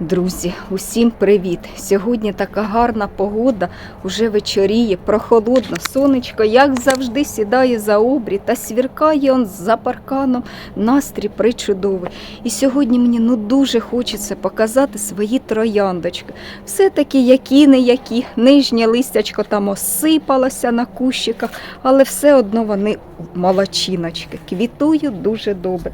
Друзі, усім привіт! Сьогодні така гарна погода, уже вечоріє, прохолодно, сонечко, як завжди, сідає за обрій та свіркає он за парканом. Настрій причудовий. І сьогодні мені ну дуже хочеться показати свої трояндочки. Все-таки які не які, нижнє листячко там осипалося на кущиках, але все одно вони молочиночки. Квітують дуже добре.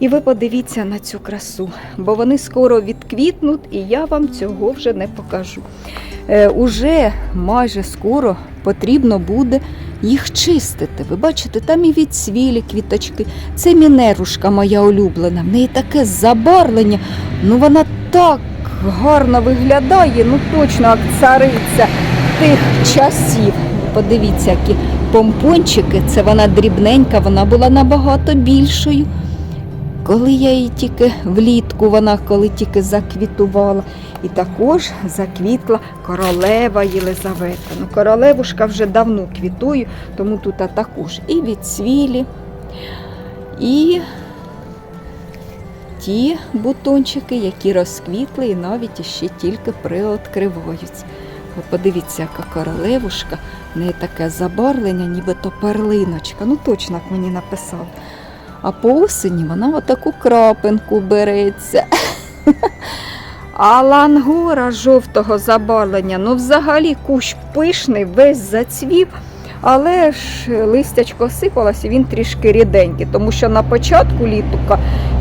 І ви подивіться на цю красу, бо вони скоро відквітнуть, і я вам цього вже не покажу. Е, уже майже скоро потрібно буде їх чистити. Ви бачите, там і відсвілі квіточки. Це мінерушка моя улюблена. В неї таке забарвлення. Ну вона так гарно виглядає, ну точно як цариця тих часів. Подивіться, які помпончики, це вона дрібненька, вона була набагато більшою. Коли я її тільки влітку, вона коли тільки заквітувала, і також заквітла королева Єлизавета. Ну, королевушка вже давно квітує, тому тут також і відсвілі, і ті бутончики, які розквітли і навіть іще тільки приоткриваються. Подивіться, яка королевушка, в неї таке забарвлення, нібито перлиночка. Ну точно, як мені написав. А по осені вона отаку крапинку береться. А лангора жовтого забарвлення, ну взагалі кущ пишний, весь зацвів, але ж листячко сипалося, він трішки ріденький, тому що на початку літука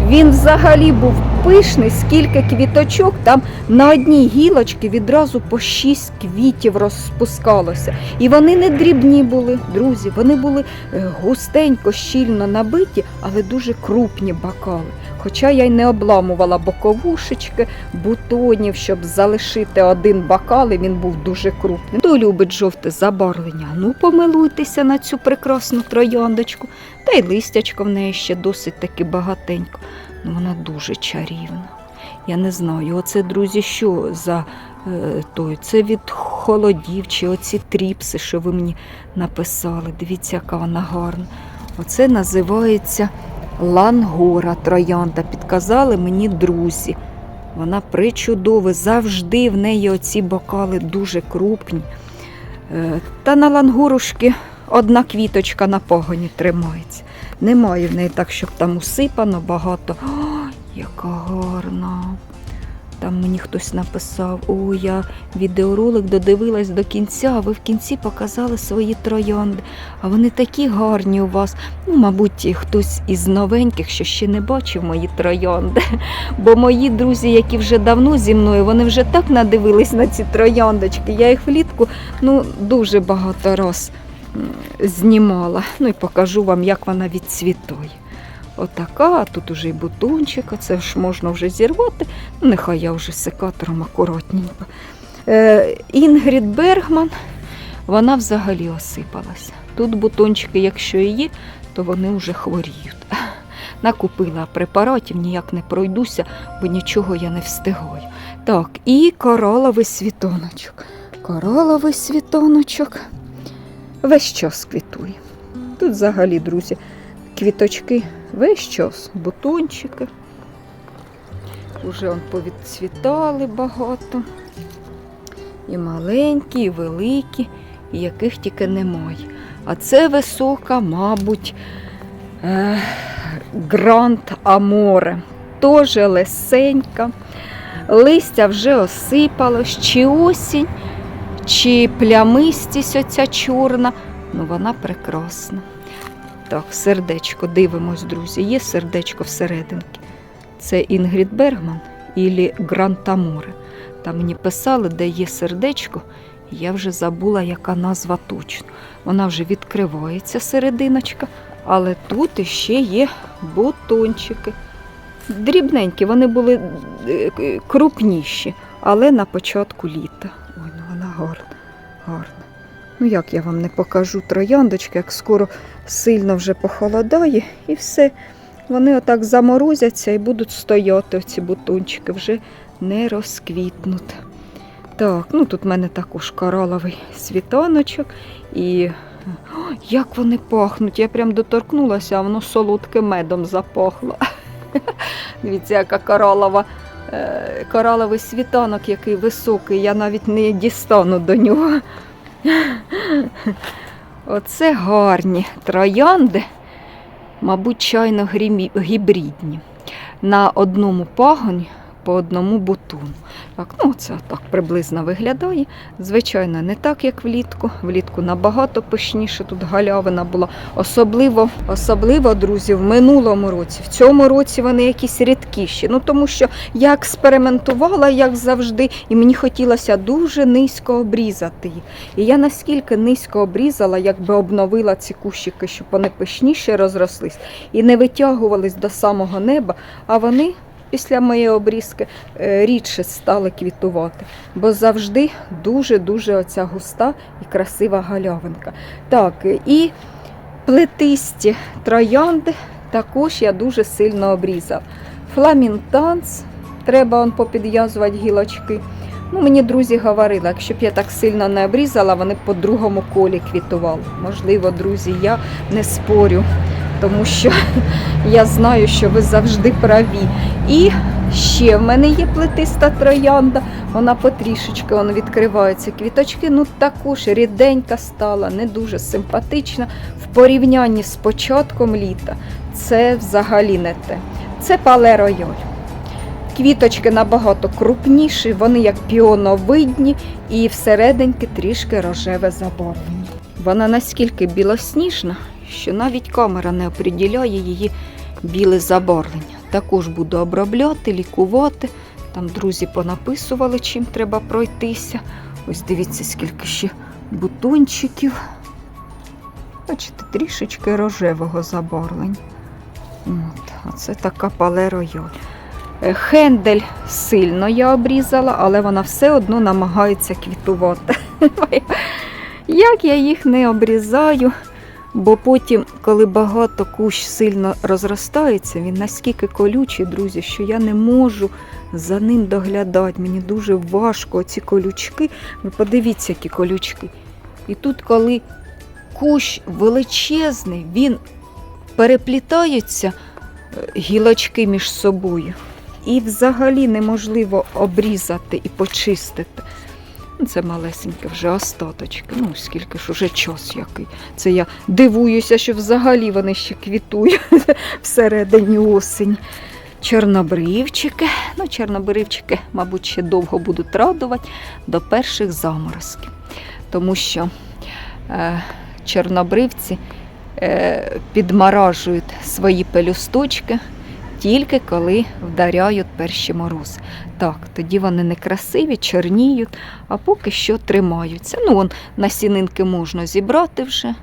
він взагалі був пишний, скільки квіточок, там на одній гілочці відразу по шість квітів розпускалося. І вони не дрібні були, друзі, вони були е, густенько, щільно набиті, але дуже крупні бокали. Хоча я й не обламувала боковушечки, бутонів, щоб залишити один бокал, і він був дуже крупний. Хто любить жовте забарвлення? Ну, помилуйтеся на цю прекрасну трояндочку. Та й листячко в неї ще досить таки багатенько. Ну, вона дуже чарівна. Я не знаю, оце, друзі, що за е, той? Це від холодів чи оці тріпси, що ви мені написали. Дивіться, яка вона гарна. Оце називається лангора троянда. Підказали мені друзі. Вона причудова, завжди в неї оці бокали дуже крупні. Е, Та на лангорушки одна квіточка на погоні тримається. Немає в неї так, щоб там усипано багато. О, яка гарна. Там мені хтось написав, о, я відеоролик додивилась до кінця, а ви в кінці показали свої троянди. А вони такі гарні у вас. Ну, мабуть, хтось із новеньких, що ще не бачив мої троянди. Бо мої друзі, які вже давно зі мною, вони вже так надивились на ці трояндочки. Я їх влітку ну, дуже багато раз знімала. Ну і покажу вам, як вона відцвітує. Отака, а тут уже і бутончик, а це ж можна вже зірвати. Ну, нехай я вже секатором акуратненько. Е, Інгрід Бергман, вона взагалі осипалася. Тут бутончики, якщо і є, то вони вже хворіють. Накупила препаратів, ніяк не пройдуся, бо нічого я не встигаю. Так, і кораловий світоночок. Кораловий світоночок весь час квітує. Тут взагалі, друзі, квіточки весь час, бутончики. Уже он повідцвітали багато. І маленькі, і великі, і яких тільки немає. А це висока, мабуть, е, Гранд Аморе. Теж лесенька. Листя вже осипалось, чи осінь, чи плямистість оця чорна. Ну, вона прекрасна. Так, сердечко, дивимось, друзі. Є сердечко всерединки. Це Інгрід Бергман і Грантаморе. Там мені писали, де є сердечко, і я вже забула, яка назва точно. Вона вже відкривається серединочка, але тут іще є бутончики. Дрібненькі, вони були е, крупніші, але на початку літа. Ой, ну вона гарна, гарна. Ну як я вам не покажу трояндочки, як скоро сильно вже похолодає, і все. Вони отак заморозяться і будуть стояти, оці бутончики, вже не розквітнуть. Так, ну тут в мене також кораловий світаночок. І О, як вони пахнуть! Я прям доторкнулася, а воно солодким медом запахло. Дивіться, яка коралова е, кораловий світанок, який високий, я навіть не дістану до нього. Оце гарні троянди, мабуть, чайно гібридні. На одному пагоні по одному бутону. Так, ну це так приблизно виглядає. Звичайно, не так, як влітку. Влітку набагато пишніше тут галявина була. Особливо, особливо, друзі, в минулому році. В цьому році вони якісь рідкіші. Ну тому що я експериментувала, як завжди, і мені хотілося дуже низько обрізати їх. І я наскільки низько обрізала, якби обновила ці кущики, щоб вони пишніше розрослись і не витягувались до самого неба, а вони. Після моєї обрізки е, рідше стали квітувати, бо завжди дуже-дуже оця густа і красива галявинка. Так, і плетисті троянди також я дуже сильно обрізав. Фламінтанс, треба он попідв'язувати гілочки. Ну, мені друзі говорили, якщо б я так сильно не обрізала, вони по другому колі квітували. Можливо, друзі, я не спорю, тому що я знаю, що ви завжди праві. І ще в мене є плетиста троянда, вона потрішечки вона відкривається. Квіточки ну також ріденька стала, не дуже симпатична. В порівнянні з початком літа це взагалі не те. Це пале рояль. Квіточки набагато крупніші, вони як піоновидні і всерединки трішки рожеве забарвлення. Вона наскільки білосніжна, що навіть камера не оприділяє її біле забарвлення. Також буду обробляти, лікувати. Там друзі понаписували, чим треба пройтися. Ось дивіться, скільки ще бутончиків. Бачите, трішечки рожевого забарвлення. От, а це така пале рояль. Е, Хендель сильно я обрізала, але вона все одно намагається квітувати. Як я їх не обрізаю, бо потім, коли багато кущ сильно розростається, він наскільки колючий, друзі, що я не можу за ним доглядати. Мені дуже важко ці колючки. Ви подивіться, які колючки. І тут, коли кущ величезний, він переплітаються е, гілочки між собою. І взагалі неможливо обрізати і почистити. Це малесеньке вже остаточки. Ну, скільки ж уже час який. Це я дивуюся, що взагалі вони ще квітують всередині осені. Чорнобривчики. Ну, чорнобривчики, мабуть, ще довго будуть радувати до перших заморозків. Тому що е, чорнобривці е, підморажують свої пелюсточки тільки коли вдаряють перші морози. Так, тоді вони некрасиві, чорніють, а поки що тримаються. Ну, вон насінинки можна зібрати вже.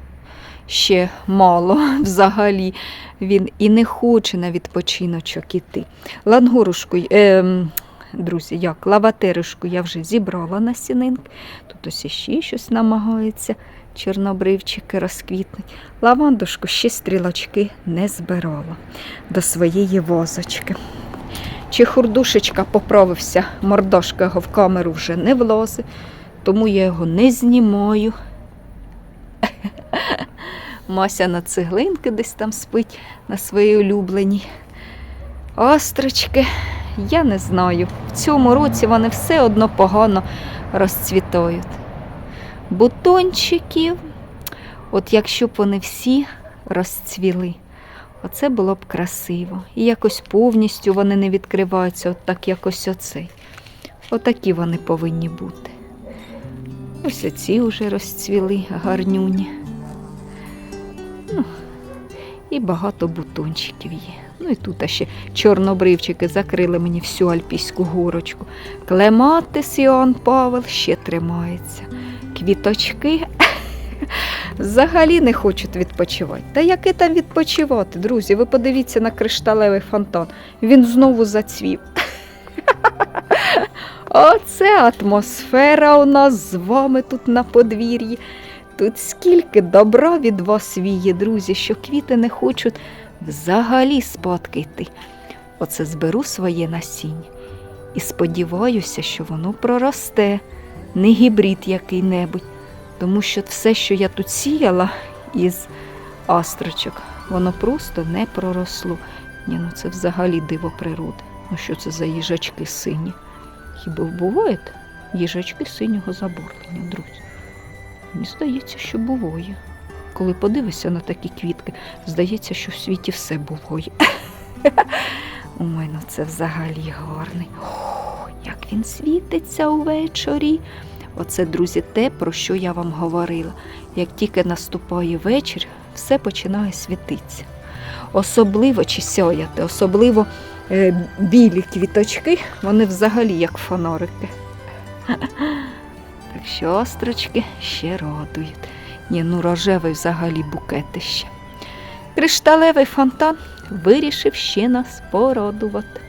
Ще мало взагалі. Він і не хоче на відпочиночок іти. Лангурушку, е, друзі, як лаватеришку я вже зібрала насінинки. Тут ось іще щось намагається чорнобривчики розквітнуть. Лавандушку ще стрілочки не збирала до своєї возочки. Чи хурдушечка поправився, мордошка його в камеру вже не влазить, тому я його не знімаю. Мася на цеглинки десь там спить на своїй улюбленій. Острочки, я не знаю. В цьому році вони все одно погано розцвітають. Бутончиків, от якщо б вони всі розцвіли, оце було б красиво. І якось повністю вони не відкриваються, от так якось оцей. Отакі вони повинні бути. Ось оці вже розцвіли гарнюні. Ну, і багато бутончиків є. Ну і тут ще чорнобривчики закрили мені всю альпійську горочку. Клематис Іоанн Павел ще тримається. Квіточки взагалі не хочуть відпочивати. Та яке там відпочивати, друзі? Ви подивіться на кришталевий фонтан. Він знову зацвів. Оце атмосфера у нас з вами тут на подвір'ї. Тут скільки добра від вас віє, друзі, що квіти не хочуть взагалі спадки йти. Оце зберу своє насіння і сподіваюся, що воно проросте, не гібрид який-небудь. Тому що все, що я тут сіяла із астрочок, воно просто не проросло. Ні, ну це взагалі диво природи. А що це за їжачки сині? Хіба бувають їжачки синього заборнення, друзі? Мені здається, що буває. Коли подивишся на такі квітки, здається, що в світі все буває. Ой, ну це взагалі гарний. Як він світиться увечері. Оце, друзі, те, про що я вам говорила. Як тільки наступає вечір, все починає світитися. Особливо чи сяяти, особливо е, білі квіточки, вони взагалі як фонарики. Так що острочки ще радують. Ні, ну рожевий взагалі букетище. Кришталевий фонтан вирішив ще нас порадувати.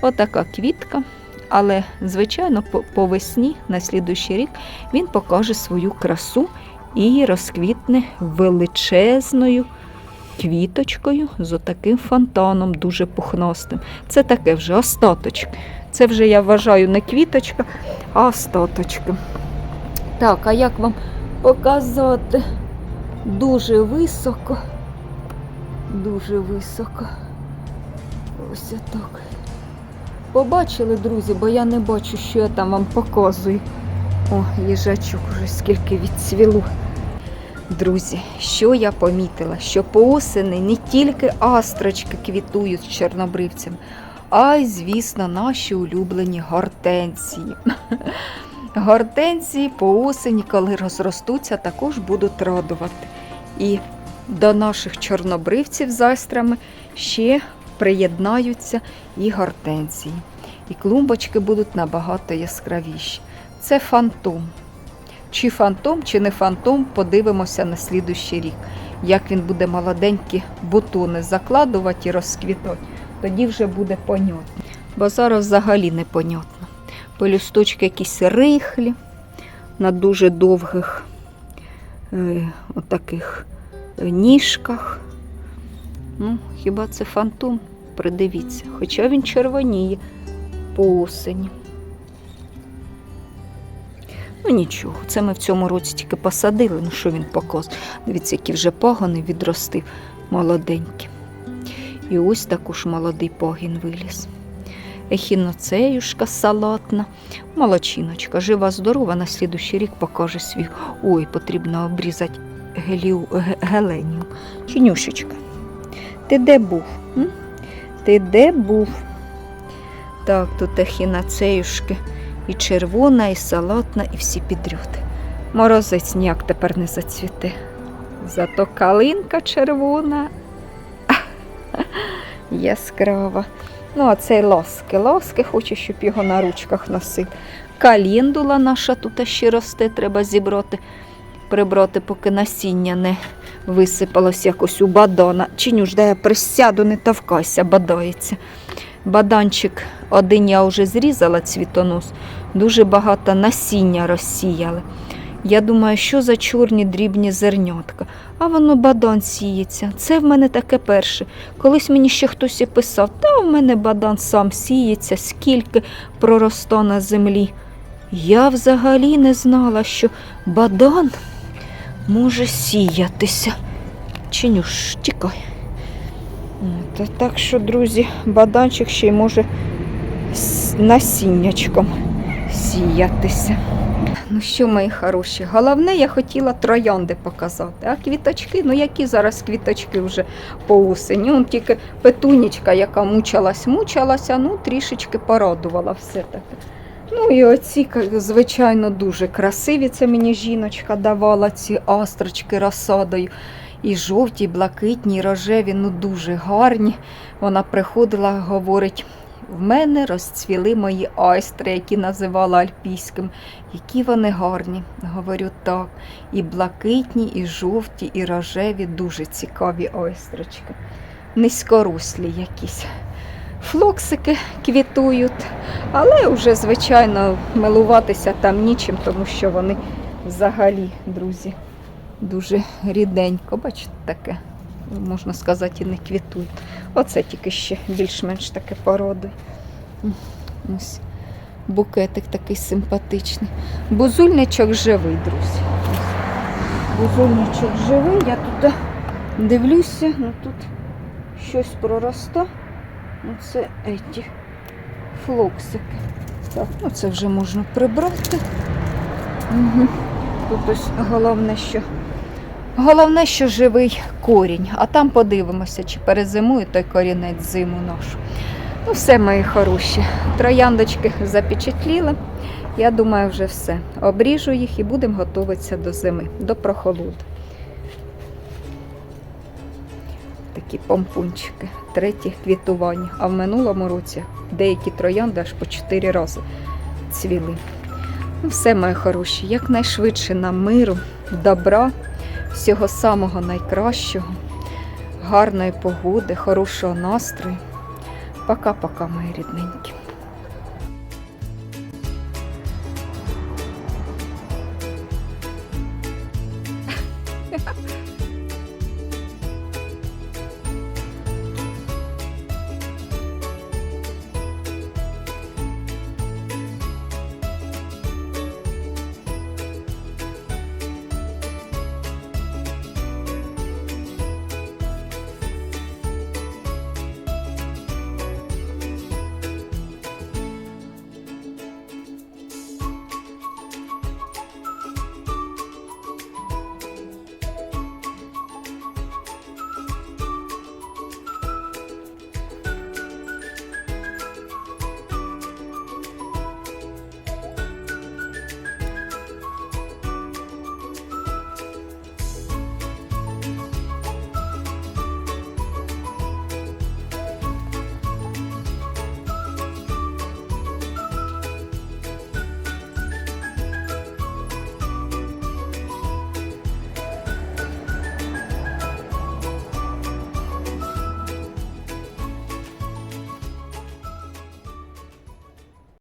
Отака квітка. Але, звичайно, по, весні на слідуючий рік він покаже свою красу і розквітне величезною квіточкою з отаким фонтаном, дуже пухностим. Це таке вже остаточки. Це вже я вважаю не квіточка, а остаточки. Так, а як вам показати? Дуже високо. Дуже високо. Ось так. Побачили, друзі, бо я не бачу, що я там вам показую. О, їжачок уже скільки відцвіло. Друзі, що я помітила? Що по осени не тільки астрочки квітують з чорнобривцем, а й, звісно, наші улюблені гортензії. Гортензії по осені, коли розростуться, також будуть радувати. І до наших чорнобривців з айстрами ще приєднаються і гортензії. І клумбочки будуть набагато яскравіші. Це фантом. Чи фантом, чи не фантом, подивимося на слідущий рік. Як він буде молоденькі бутони закладувати і розквітати, тоді вже буде понятно. Бо зараз взагалі непонятно. Пелюсточки якісь рихлі, на дуже довгих е, отаких е, ніжках. Ну, хіба це фантом? Придивіться, хоча він червоніє по осені. Ну нічого, це ми в цьому році тільки посадили, ну що він покос. Дивіться, які вже пагони відростив молоденькі. І ось також молодий пагін виліз. Ехіноцеюшка салатна, молочиночка, жива, здорова, на слідущий рік покаже свій. Ой, потрібно обрізати геліу, ге- геленіум. Чинюшечка, ти де був? М? Ти де був? Так, тут ехіноцеюшки. І червона, і салатна, і всі підряд. Морозець ніяк тепер не зацвіте. Зато калинка червона. Яскрава. Ну, а цей ласки. Ласки хочу, щоб його на ручках носив. Каліндула наша тут ще росте, треба зібрати, прибрати, поки насіння не висипалось якось у бадона. Чиню ж, де я присяду, не товкайся, бадається. Баданчик один я вже зрізала цвітонос, дуже багато насіння розсіяли. Я думаю, що за чорні дрібні зернятка. А воно бадан сіється. Це в мене таке перше. Колись мені ще хтось і писав, та в мене бадан сам сіється, скільки проросто на землі. Я взагалі не знала, що бадан може сіятися. Чинюш, тікай. Та так що, друзі, баданчик ще й може насіннячком сіятися. Ну що, мої хороші, головне, я хотіла троянди показати. А квіточки, ну які зараз квіточки вже по осені. Он тільки петунічка, яка мучилась, мучилася, ну трішечки порадувала все таке. Ну і оці, звичайно, дуже красиві. Це мені жіночка давала ці астрочки розсадою. І жовті, і блакитні, і рожеві, ну дуже гарні. Вона приходила, говорить, в мене розцвіли мої айстри, які називала альпійським. Які вони гарні. Говорю так. І блакитні, і жовті, і рожеві, дуже цікаві айстрочки. Низькорослі якісь. Флоксики квітують, але вже, звичайно, милуватися там нічим, тому що вони взагалі, друзі, дуже ріденько. Бачите, таке, можна сказати, і не квітують. Оце тільки ще більш-менш таке породи. Ось букетик такий симпатичний. Бузульничок живий, друзі. Бузульничок живий. Я тут дивлюся, ну тут щось пророста. Ну, це еті флоксики. Так, ну це вже можна прибрати. Угу. Тут ось головне, що. Головне, що живий корінь, а там подивимося, чи перезимує той корінець зиму нашу. Ну, все, мої хороші. Трояндочки запечатліли. Я думаю, вже все. Обріжу їх і будемо готуватися до зими, до прохолоди. Такі помпунчики, третє квітування. А в минулому році деякі троянди аж по 4 рази цвіли. Ну, все, мої хороші, якнайшвидше нам миру, добра, всього самого найкращого, гарної погоди, хорошого настрою. Пока-пока, мої рідненькі.